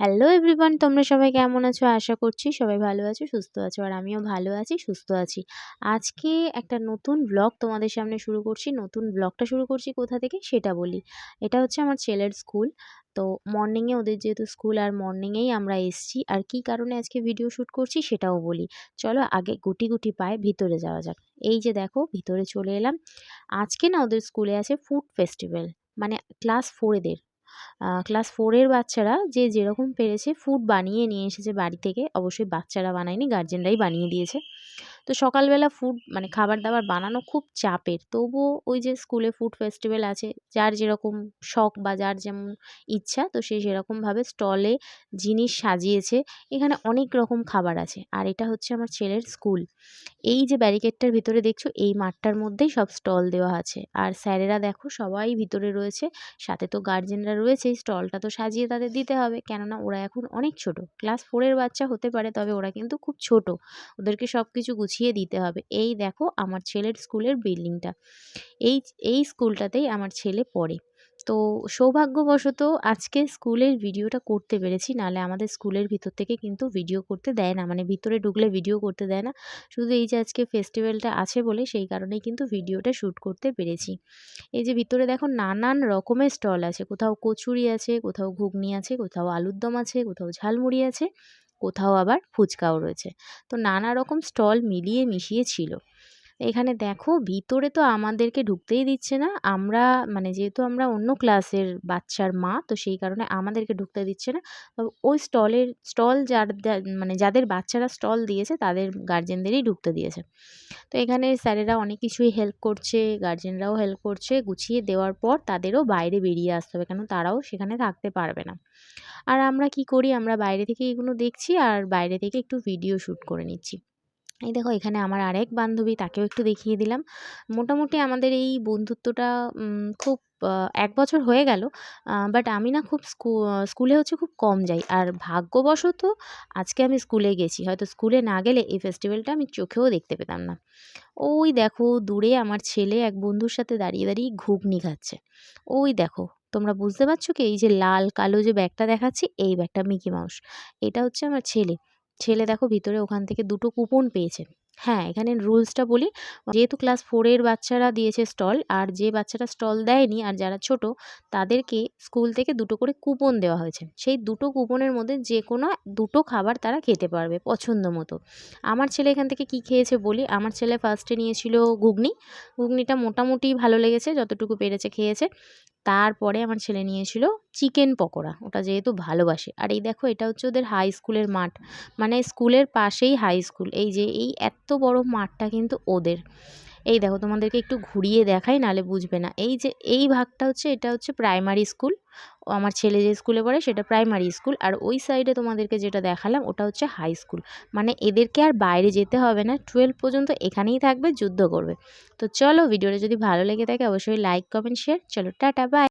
Hello everyone তোমরা সবাই কেমন আছো? আশা করছি সবাই ভালো আছো, সুস্থ আছো, আর আমিও ভালো আছি, সুস্থ আছি। আজকে একটা নতুন ব্লগ তোমাদের সামনে শুরু করছি। নতুন ব্লগটা শুরু করছি কোথা থেকে? সেটা বলি। এটা হচ্ছে আমার ছেলের স্কুল তো মর্নিংয়ে ওদের যেহেতু স্কুল আর মর্নিংয়েই আমরা এসছি। আর কি কারণে আজকে ভিডিও শ্যুট করছি সেটাও বলি। চলো আগে গুটি গুটি পায়ে ভিতরে যাওয়া যাক। এই যে দেখো, ভিতরে চলে এলাম। আজকে না ওদের স্কুলে আছে ফুড ফেস্টিভ্যাল মানে ক্লাস ফোরেদের ক্লাস ফোরের বাচ্চারা যে যেরকম পেরেছে ফুড বানিয়ে নিয়ে এসেছে বাড়ি থেকে। অবশ্যই বাচ্চারা বানায়নি গার্জেনরাই বানিয়ে দিয়েছে। তো সকালবেলা ফুড মানে খাবার দাবার বানানো খুব চাপের। তবুও ওই যে স্কুলে ফুড ফেস্টিভ্যাল আছে, যার যেরকম শখ বা যার যেমন ইচ্ছা, তো সে সেরকমভাবে স্টলে জিনিস সাজিয়েছে। এখানে অনেক রকম খাবার আছে, আর এটা হচ্ছে আমার ছেলের স্কুল এই যে ব্যারিকেডটার ভিতরে দেখছ, এই মাঠটার মধ্যেই সব স্টল দেওয়া আছে। আর স্যারেরা দেখো, সবাই ভিতরে রয়েছে, সাথে তো গার্জেনরা রয়েছেই স্টলটা তো সাজিয়ে তাদের দিতে হবে। কেননা ওরা এখন অনেক ছোট ক্লাস ফোরের বাচ্চা হতে পারে, তবে ওরা কিন্তু খুব ছোট। ওদেরকে সব কিছু গুছিয়ে দিতে হবে। এই দেখো আমার ছেলের স্কুলের বিল্ডিংটা। এই এই স্কুলটাতেই আমার ছেলে পড়ে। তো সৌভাগ্যবশত আজকে স্কুলের ভিডিওটা করতে পেরেছি। নাহলে আমাদের স্কুলের ভিতর থেকে কিন্তু ভিডিও করতে দেয় না। মানে ভিতরে ঢুকলে ভিডিও করতে দেয় না। শুধু এই যে আজকে ফেস্টিভ্যালটা আছে বলে সেই কারণেই কিন্তু ভিডিওটা শ্যুট করতে পেরেছি। এই যে ভিতরে দেখো নানান রকমের স্টল আছে। কোথাও কচুরি আছে, কোথাও ঘুগনি আছে, কোথাও আলুর দম আছে, কোথাও ঝালমুড়ি আছে। কোথাও আবার ফুচকাও রয়েছে। তো নানা রকম স্টল মিলিয়ে মিশিয়ে ছিল। এখানে দেখো ভিতরে তো আমাদেরকে ঢুকতেই দিচ্ছে না। আমরা মানে যেহেতু আমরা অন্য ক্লাসের বাচ্চার মা, তো সেই কারণে আমাদেরকে ঢুকতে দিচ্ছে না। ওই স্টলের, স্টল যার মানে যাদের বাচ্চারা স্টল দিয়েছে তাদের গার্জেনদেরই ঢুকতে দিয়েছে। তো এখানে স্যারেরা অনেক কিছুই হেল্প করছে, গার্জেনরাও হেল্প করছে। গুছিয়ে দেওয়ার পর তাদেরও বাইরে বেরিয়ে আসতে হবে, কেন তারাও সেখানে থাকতে পারবে না। আর আমরা কি করি? আমরা বাইরে থেকে এগুলো দেখছি আর বাইরে থেকে একটু ভিডিও শ্যুট করে নিচ্ছি। এই দেখো এখানে আমার আরেক বান্ধবী, তাকেও একটু দেখিয়ে দিলাম। মোটামুটি আমাদের এই বন্ধুত্বটা খুব এক বছর হয়ে গেল বাট আমি না খুব স্কুলে হচ্ছে খুব কম যাই। আর ভাগ্যবশত আজকে আমি স্কুলে গেছি, হয়তো স্কুলে না গেলে এই ফেস্টিভ্যালটা আমি চোখেও দেখতে পেতাম না। ওই দেখো, দূরে আমার ছেলে এক বন্ধুর সাথে দাঁড়িয়ে দাঁড়িয়ে ঘুগনি খাচ্ছে। ওই দেখো, তোমরা বুঝতে পারছ কি? এই যে লাল কালো যে ব্যাগটা দেখাচ্ছি, এই ব্যাগটা মিকি মাউস। এটা হচ্ছে আমার ছেলে। ছেলে দেখো ভিতরে ওখান থেকে দুটো কুপন পেয়েছে। হ্যাঁ এখানে রুলসটা বলি, যেহেতু ক্লাস ফোরের বাচ্চারা দিয়েছে স্টল আর যে বাচ্চারা স্টল দেয়নি, আর যারা ছোট, তাদেরকে স্কুল থেকে দুটো করে কুপন দেওয়া হয়েছে। সেই দুটো কুপনের মধ্যে যে কোনো দুটো খাবার তারা খেতে পারবে পছন্দ মতো। আমার ছেলে এখান থেকে কি খেয়েছে বলি, আমার ছেলে ফার্স্টে নিয়েছিল ঘুগনি। ঘুগনিটা মোটামুটি ভালো লেগেছে, যতটুকু পেরেছে খেয়েছে। তারপরে আমার ছেলে নিয়েছিল চিকেন পকোড়া। ওটা যেহেতু ভালোবাসে। আর এই দেখো, এটা হচ্ছে ওদের হাই স্কুলের মাঠ। মানে স্কুলের পাশেই হাই স্কুল এই যে, এই এত বড় মাঠটা কিন্তু ওদের। এই দেখো, তোমাদেরকে একটু ঘুরিয়ে দেখাই নালে বুঝবে না। এই যে, এই ভাগটা হচ্ছে, এটা হচ্ছে প্রাইমারি স্কুল আমার ছেলে যে স্কুলে পড়ে, সেটা প্রাইমারি স্কুল আর ওই সাইডে তোমাদেরকে যেটা দেখালাম, ওটা হচ্ছে হাই স্কুল মানে এদেরকে আর বাইরে যেতে হবে না টুয়েলভ পর্যন্ত এখানেই থাকবে, যুদ্ধ করবে। তো চলো ভিডিওটা যদি ভালো লেগে থাকে, অবশ্যই লাইক কমেন্ট শেয়ার চলো, টাটা বাই